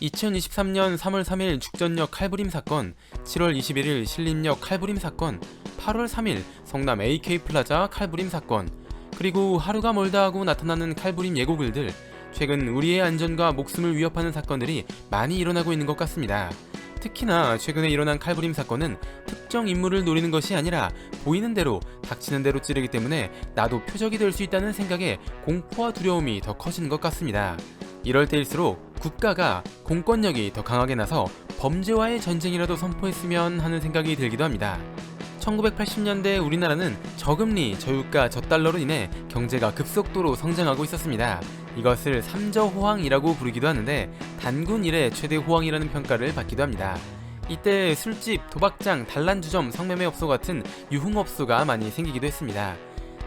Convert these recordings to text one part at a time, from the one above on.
2023년 3월 3일 죽전역 칼부림 사건, 7월 21일 신림역 칼부림 사건, 8월 3일 성남 AK 플라자 칼부림 사건, 그리고 하루가 멀다 하고 나타나는 칼부림 예고글들, 최근 우리의 안전과 목숨을 위협하는 사건들이 많이 일어나고 있는 것 같습니다. 특히나 최근에 일어난 칼부림 사건은 특정 인물을 노리는 것이 아니라 보이는 대로 닥치는 대로 찌르기 때문에 나도 표적이 될 수 있다는 생각에 공포와 두려움이 더 커지는 것 같습니다. 이럴 때일수록 국가가 공권력이 더 강하게 나서 범죄와의 전쟁이라도 선포했으면 하는 생각이 들기도 합니다. 1980년대 우리나라는 저금리, 저유가, 저달러로 인해 경제가 급속도로 성장하고 있었습니다. 이것을 삼저 호황이라고 부르기도 하는데 단군 이래 최대 호황이라는 평가를 받기도 합니다. 이때 술집, 도박장, 단란주점, 성매매업소 같은 유흥업소가 많이 생기기도 했습니다.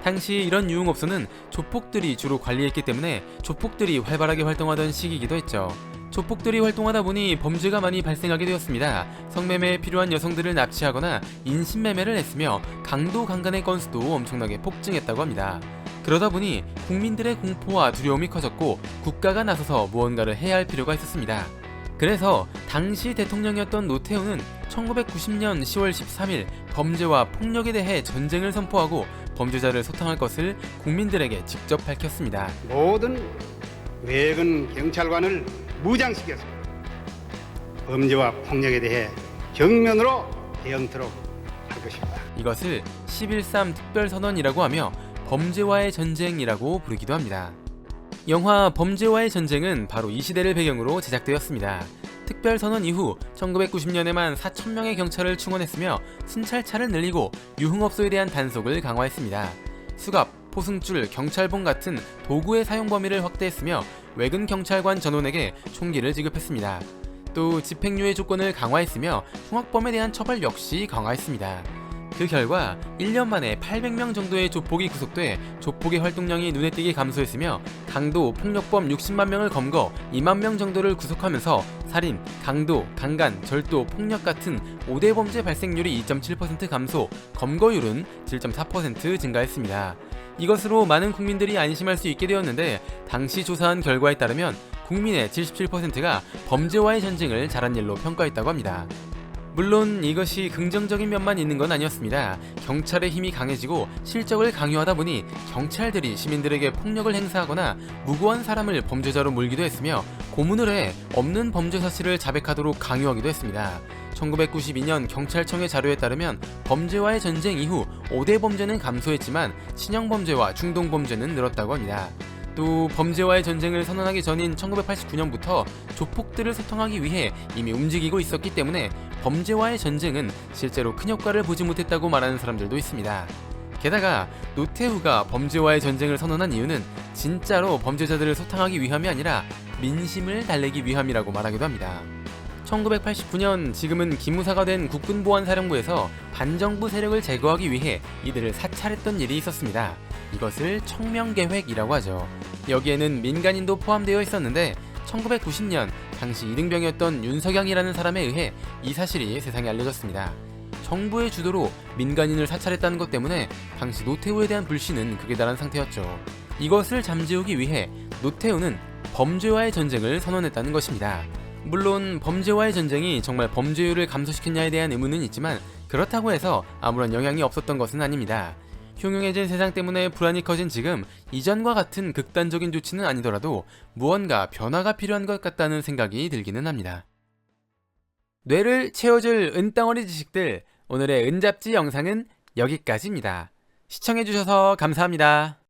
당시 이런 유흥업소는 조폭들이 주로 관리했기 때문에 조폭들이 활발하게 활동하던 시기이기도 했죠. 조폭들이 활동하다 보니 범죄가 많이 발생하게 되었습니다. 성매매에 필요한 여성들을 납치하거나 인신매매를 했으며 강도 강간의 건수도 엄청나게 폭증했다고 합니다. 그러다 보니 국민들의 공포와 두려움이 커졌고 국가가 나서서 무언가를 해야 할 필요가 있었습니다. 그래서 당시 대통령이었던 노태우는 1990년 10월 13일 범죄와 폭력에 대해 전쟁을 선포하고 범죄자를 소탕할 것을 국민들에게 직접 밝혔습니다. 모든 외근 경찰관을 무장시켜서 범죄와 폭력에 대해 정면으로 대응토록 할 것입니다. 이것을 11.3 특별선언이라고 하며 범죄와의 전쟁이라고 부르기도 합니다. 영화 범죄와의 전쟁은 바로 이 시대를 배경으로 제작되었습니다. 특별선언 이후 1990년에만 4,000명의 경찰을 충원했으며 순찰차를 늘리고 유흥업소에 대한 단속을 강화했습니다. 수갑, 포승줄, 경찰봉 같은 도구의 사용 범위를 확대했으며 외근 경찰관 전원에게 총기를 지급했습니다. 또 집행유예 조건을 강화했으며 흉악범에 대한 처벌 역시 강화했습니다. 그 결과 1년 만에 800명 정도의 조폭이 구속돼 조폭의 활동량이 눈에 띄게 감소했으며 강도, 폭력범 60만 명을 검거 2만 명 정도를 구속하면서 살인, 강도, 강간, 절도, 폭력 같은 5대 범죄 발생률이 2.7% 감소, 검거율은 7.4% 증가했습니다. 이것으로 많은 국민들이 안심할 수 있게 되었는데 당시 조사한 결과에 따르면 국민의 77%가 범죄와의 전쟁을 잘한 일로 평가했다고 합니다. 물론 이것이 긍정적인 면만 있는 건 아니었습니다. 경찰의 힘이 강해지고 실적을 강요하다 보니 경찰들이 시민들에게 폭력을 행사하거나 무고한 사람을 범죄자로 몰기도 했으며 고문을 해 없는 범죄 사실을 자백하도록 강요하기도 했습니다. 1992년 경찰청의 자료에 따르면 범죄와의 전쟁 이후 5대 범죄는 감소했지만 신형 범죄와 중동 범죄는 늘었다고 합니다. 또 범죄와의 전쟁을 선언하기 전인 1989년부터 조폭들을 소통하기 위해 이미 움직이고 있었기 때문에 범죄와의 전쟁은 실제로 큰 효과를 보지 못했다고 말하는 사람들도 있습니다. 게다가 노태우가 범죄와의 전쟁을 선언한 이유는 진짜로 범죄자들을 소탕하기 위함이 아니라 민심을 달래기 위함이라고 말하기도 합니다. 1989년 지금은 기무사가 된 국군보안사령부에서 반정부 세력을 제거하기 위해 이들을 사찰했던 일이 있었습니다. 이것을 청명계획이라고 하죠. 여기에는 민간인도 포함되어 있었는데 1990년 당시 이등병이었던 윤석영이라는 사람에 의해 이 사실이 세상에 알려졌습니다. 정부의 주도로 민간인을 사찰했다는 것 때문에 당시 노태우에 대한 불신은 극에 달한 상태였죠. 이것을 잠재우기 위해 노태우는 범죄와의 전쟁을 선언했다는 것입니다. 물론 범죄와의 전쟁이 정말 범죄율을 감소시켰냐에 대한 의문은 있지만 그렇다고 해서 아무런 영향이 없었던 것은 아닙니다. 흉흉해진 세상 때문에 불안이 커진 지금 이전과 같은 극단적인 조치는 아니더라도 무언가 변화가 필요한 것 같다는 생각이 들기는 합니다. 뇌를 채워줄 은덩어리 지식들 오늘의 은잡지 영상은 여기까지입니다. 시청해주셔서 감사합니다.